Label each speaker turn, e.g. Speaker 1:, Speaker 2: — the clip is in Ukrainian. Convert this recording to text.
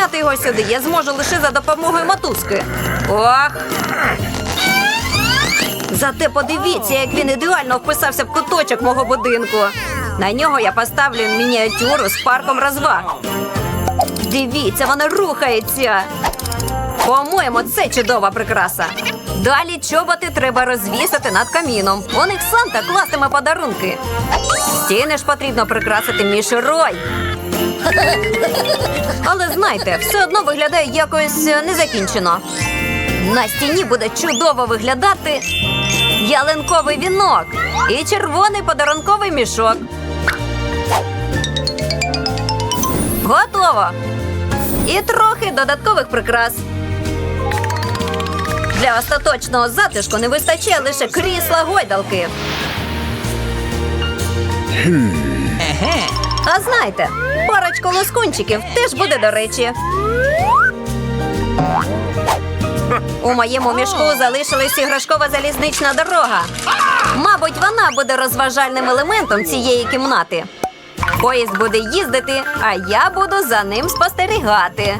Speaker 1: Зняти його сюди я зможу лише за допомогою мотузки. Ох. Зате подивіться, як він ідеально вписався в куточок мого будинку. На нього я поставлю мініатюру з парком розваг. Дивіться, вона рухається. По-моєму, це чудова прикраса. Далі чоботи треба розвісити над каміном. У них Санта кластиме подарунки. Стіни ж потрібно прикрасити мішерой. Але знайте, все одно виглядає якось е, незакінчено. На стіні буде чудово виглядати ялинковий вінок і червоний подарунковий мішок. Готово. І трохи додаткових прикрас. Для остаточного затишку не вистачає лише крісла гойдалки. А знаєте, парочку лоскунчиків теж буде до речі. У моєму мішку залишилась іграшкова залізнична дорога. Мабуть, вона буде розважальним елементом цієї кімнати. Поїзд буде їздити, а я буду за ним спостерігати.